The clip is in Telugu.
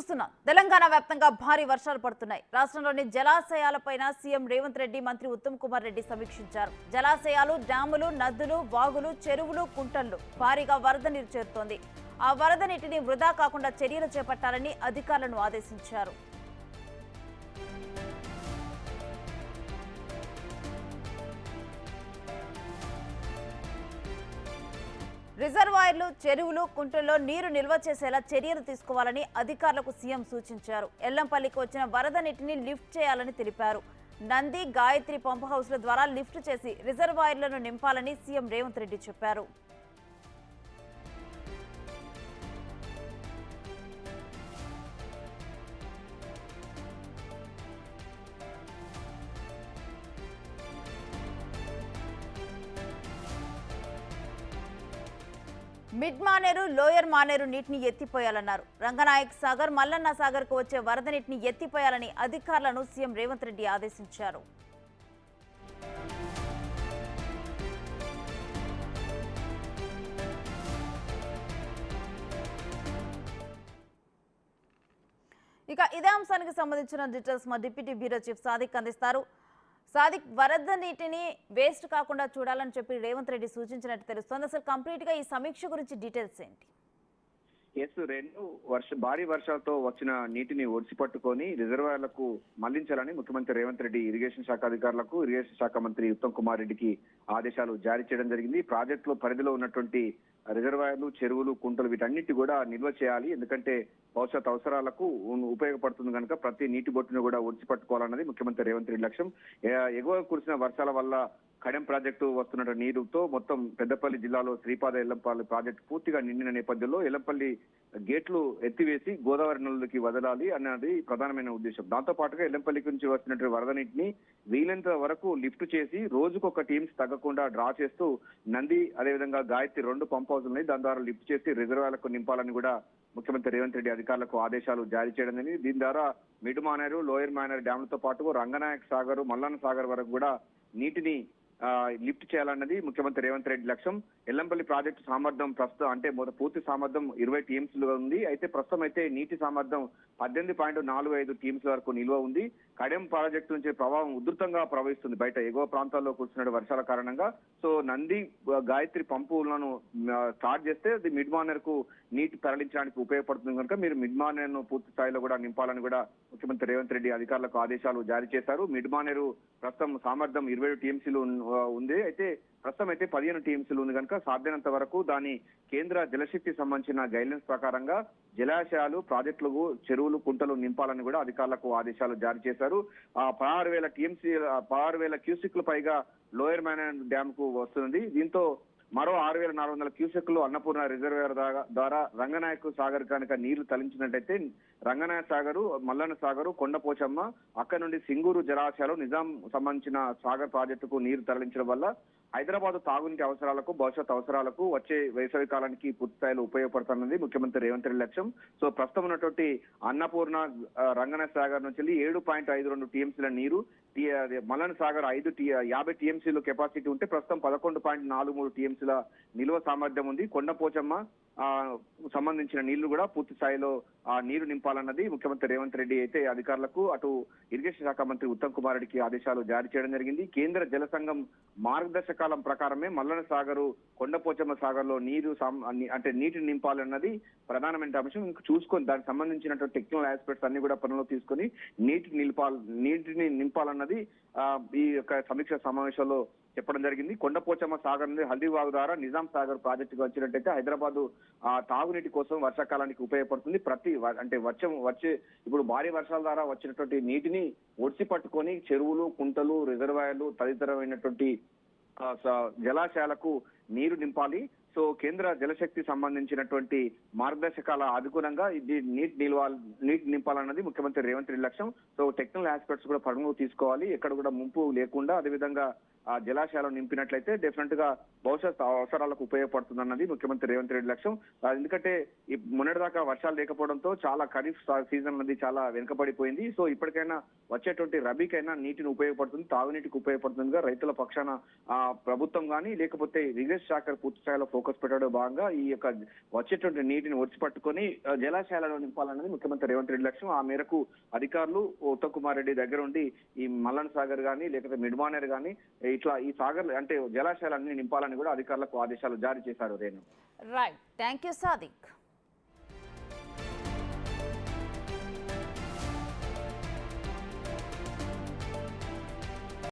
చూస్తున్నాం. తెలంగాణ వ్యాప్తంగా భారీ వర్షాలు పడుతున్నాయి. రాష్ట్రంలోని జలాశయాలపైన సీఎం రేవంత్ రెడ్డి మంత్రి ఉత్తమ్ కుమార్ రెడ్డి సమీక్షించారు. జలాశయాలు డ్యాములు నదులు వాగులు చెరువులు కుంటలు భారీగా వరద నీరు చేరుతోంది. ఆ వరద నీటిని వృధా కాకుండా చర్యలు చేపట్టాలని అధికారులను ఆదేశించారు. రిజర్వాయర్లు చెరువులు కుంటల్లో నీరు నిల్వ చేసేలా చర్యలు తీసుకోవాలని అధికారులకు సీఎం సూచించారు. ఎల్లంపల్లికి వచ్చిన వరద నీటిని లిఫ్ట్ చేయాలని తెలిపారు. నంది గాయత్రి పంప్ హౌస్ల ద్వారా లిఫ్ట్ చేసి రిజర్వాయర్లను నింపాలని సీఎం రేవంత్ రెడ్డి చెప్పారు. మిడ్ మానేరు లోయర్ మానేరు నీటిని ఎత్తిపోయాలన్నారు. రంగనాయక్ సాగర్ మల్లన్న సాగర్కు వచ్చే వరద నీటిని ఎత్తిపోయాలని అధికారులను సీఎం రేవంత్ రెడ్డి ఆదేశించారు. ఇక ఇదే అంశానికి సంబంధించిన డీటెయిల్స్ మా డిప్యూటీ బ్యూరో చీఫ్ సాదిక్ అందిస్తారు. సాదిక్ వరద నీటిని వేస్ట్ కాకుండా చూడాలని చెప్పి రేవంత్ రెడ్డి సూచించినట్టు తెలుస్తోంది. అసలు కంప్లీట్గా ఈ సమీక్ష గురించి డీటెయిల్స్ ఏంటి? ఎస్ రెండు వర్ష భారీ వర్షాలతో వచ్చిన నీటిని ఒడిసి పట్టుకొని రిజర్వాయర్లకు మళ్ళించాలని ముఖ్యమంత్రి రేవంత్ రెడ్డి ఇరిగేషన్ శాఖ అధికారులకు ఇరిగేషన్ శాఖ మంత్రి ఉత్తమ్ కుమార్ రెడ్డికి ఆదేశాలు జారీ చేయడం జరిగింది. ప్రాజెక్టులో పరిధిలో ఉన్నటువంటి రిజర్వాయర్లు చెరువులు కుంటలు వీటన్నిటి కూడా నిల్వ చేయాలి. ఎందుకంటే భవిష్యత్ అవసరాలకు ఉపయోగపడుతుంది కనుక ప్రతి నీటి బొట్టును కూడా ఒడిసి పట్టుకోవాలన్నది ముఖ్యమంత్రి రేవంత్ రెడ్డి లక్ష్యం. ఎగువ కురిసిన వర్షాల వల్ల కడెం ప్రాజెక్టు వస్తున్న నీరుతో మొత్తం పెద్దపల్లి జిల్లాలో శ్రీపాద ఎల్లంపల్లి ప్రాజెక్టు పూర్తిగా నిండిన నేపథ్యంలో ఎల్లంపల్లి గేట్లు ఎత్తివేసి గోదావరి నదులకి వదలాలి అన్నది ప్రధానమైన ఉద్దేశం. దాంతో పాటుగా ఎల్లంపల్లి నుంచి వస్తున్నటువంటి వరద నీటిని వీలైనంత వరకు లిఫ్ట్ చేసి రోజుకొక టీమ్స్ తగ్గకుండా డ్రా చేస్తూ నంది అదేవిధంగా గాయత్రి రెండు పంప్ హౌస్ ఉన్నాయి. దాని ద్వారా లిఫ్ట్ చేసి రిజర్వాయర్లకు నింపాలని కూడా ముఖ్యమంత్రి రేవంత్ రెడ్డి అధికారులకు ఆదేశాలు జారీ చేయడం జరిగింది. దీని ద్వారా మిడ్ మానేరు లోయర్ మానేరు డ్యామ్లతో పాటు రంగనాయక్ సాగర్ మల్లన్న సాగర్ వరకు కూడా నీటిని లిఫ్ట్ చేయాలన్నది ముఖ్యమంత్రి రేవంత్ రెడ్డి లక్ష్యం. ఎల్లంపల్లి ప్రాజెక్టు సామర్థ్యం ప్రస్తుతం అంటే మొదటి పూర్తి సామర్థ్యం ఇరవై టీఎంస్ ఉంది. అయితే ప్రస్తుతం అయితే నీటి సామర్థ్యం పద్దెనిమిది పాయింట్ నాలుగు ఐదు టీమ్స్ వరకు నిల్వ ఉంది. కడెం ప్రాజెక్టు నుంచి ప్రవాహం ఉధృతంగా ప్రవహిస్తుంది. బయట ఎగువ ప్రాంతాల్లో కూర్చున్న వర్షాల కారణంగా. సో నంది గాయత్రి పంపులను స్టార్ట్ చేస్తే అది మిడ్ మార్నర్కు నీటి తరలించడానికి ఉపయోగపడుతుంది కనుక మీరు మిడ్ మార్నర్ను పూర్తి స్థాయిలో కూడా నింపాలని కూడా ముఖ్యమంత్రి రేవంత్ రెడ్డి అధికారులకు ఆదేశాలు జారీ చేశారు. మిడ్ మానేరు ప్రస్తుతం సామర్థ్యం ఇరవై టీఎంసీలు ఉంది. అయితే ప్రస్తుతం అయితే పదిహేను టీఎంసీలు ఉంది కనుక సాధ్యమైనంత వరకు దాని కేంద్ర జలశక్తి సంబంధించిన గైడ్లైన్స్ ప్రకారంగా జలాశయాలు ప్రాజెక్టులు చెరువులు కుంటలు నింపాలని కూడా అధికారులకు ఆదేశాలు జారీ చేశారు. ఆ పదహారు వేల టీఎంసీ పదహారు వేల క్యూసిక్లు పైగా లోయర్ మ్యాన్ డ్యామ్కు వస్తుంది దీంతో మరో ఆరు వేల నాలుగు వందల క్యూసెక్లు అన్నపూర్ణ రిజర్వేయర్ ద్వారా- రంగనాయకు రంగనాయక్ సాగర్ కనుక నీళ్ళు తలించినట్టయితే రంగనాయ సాగరు మల్లన్న సాగరు కొండపోచమ్మ అక్కడ నుండి సింగూరు జలాశయాలు నిజాం సంబంధించిన సాగర్ ప్రాజెక్టుకు నీరు తరలించడం వల్ల హైదరాబాద్ తాగునీటి అవసరాలకు భవిష్యత్ అవసరాలకు వచ్చే వేసవి కాలానికి పూర్తిస్థాయిలో ఉపయోగపడుతున్నది ముఖ్యమంత్రి రేవంత్ రెడ్డి లక్ష్యం. సో ప్రస్తుతం ఉన్నటువంటి అన్నపూర్ణ రంగన సాగర్ నుంచి వెళ్ళి ఏడు పాయింట్ ఐదు రెండు టీఎంసీల నీరు టీ- సాగర్ ఐదు యాభై టీఎంసీలు కెపాసిటీ ఉంటే ప్రస్తుతం పదకొండు పాయింట్ నాలుగు మూడు టీఎంసీల నిల్వ సామర్థ్యం ఉంది. కొండపోచమ్మ సంబంధించిన నీళ్ళు కూడా పూర్తి స్థాయిలో ఆ నీరు నింపాలన్నది ముఖ్యమంత్రి రేవంత్ రెడ్డి అయితే అధికారులకు అటు ఇరిగేషన్ శాఖ మంత్రి ఉత్తమ్ కుమార్ రెడ్డికి ఆదేశాలు జారీ చేయడం జరిగింది. కేంద్ర జల సంఘం మార్గదర్శకాలం ప్రకారమే మల్లన సాగరు కొండపోచమ్మ సాగర్లో నీరు అంటే నీటిని నింపాలన్నది ప్రధానమైన అంశం. ఇంకా చూసుకొని దానికి సంబంధించినటువంటి టెక్నికల్ ఆస్పెక్ట్స్ అన్ని కూడా పనిలో తీసుకొని నీటిని నింపాల నీటిని నింపాలన్నది ఈ యొక్క సమీక్ష సమావేశంలో చెప్పడం జరిగింది. కొండపోచమ్మ సాగర్ నుండి హల్దీవాగు ద్వారా నిజాం సాగర్ ప్రాజెక్టుకు వచ్చినట్టయితే హైదరాబాద్ ఆ తాగునీటి కోసం వర్షాకాలానికి ఉపయోగపడుతుంది. ప్రతి వ- అంటే వర్షం వచ్చే ఇప్పుడు భారీ వర్షాల ద్వారా వచ్చినటువంటి నీటిని ఒడిసి పట్టుకొని చెరువులు కుంటలు రిజర్వాయర్లు తదితరమైనటువంటి జలాశయాలకు నీరు నింపాలి. సో కేంద్ర జలశక్తి సంబంధించినటువంటి మార్గదర్శకాల అనుగుణంగా ఇది నీటి నిల్వ నీటి నింపాలన్నది ముఖ్యమంత్రి రేవంత్ రెడ్డి లక్ష్యం. సో టెక్నికల్ ఆస్పెక్ట్స్ కూడా పరిగణలోకి తీసుకోవాలి. ఎక్కడ కూడా ముంపు లేకుండా అదేవిధంగా ఆ జలాశయాలను నింపినట్లయితే డెఫినెట్గా భవిష్యత్ అవసరాలకు ఉపయోగపడుతుందన్నది ముఖ్యమంత్రి రేవంత్ రెడ్డి లక్ష్యం. ఎందుకంటే ఈ మొన్నటిదాకా వర్షాలు లేకపోవడంతో చాలా ఖరీఫ్ సీజన్ అనేది చాలా వెనుకబడిపోయింది. సో ఇప్పటికైనా వచ్చేటువంటి రబీకైనా నీటిని ఉపయోగపడుతుంది తాగునీటికి ఉపయోగపడుతుందిగా రైతుల పక్షాన. ఆ ప్రభుత్వం కానీ లేకపోతే రిగేష్ శాఖ పూర్తి స్థాయిలో ఫోకస్ పెట్టడం భాగంగా ఈ యొక్క వచ్చేటువంటి నీటిని ఒడిచిపట్టుకొని పట్టుకొని జలాశయాలను నింపాలన్నది ముఖ్యమంత్రి రేవంత్ రెడ్డి లక్ష్యం. ఆ మేరకు అధికారులు ఉత్తమ్ కుమార్ రెడ్డి దగ్గర ఉండి ఈ మల్లన్ సాగర్ కానీ లేకపోతే మిడ్మానేర్ ఈ ఇట్లా ఈ సాగర్ అంటే జలాశయాలన్నీ నింపాలని కూడా అధికారులకు ఆదేశాలు జారీ చేశారు Renu. Right thank you Sadiq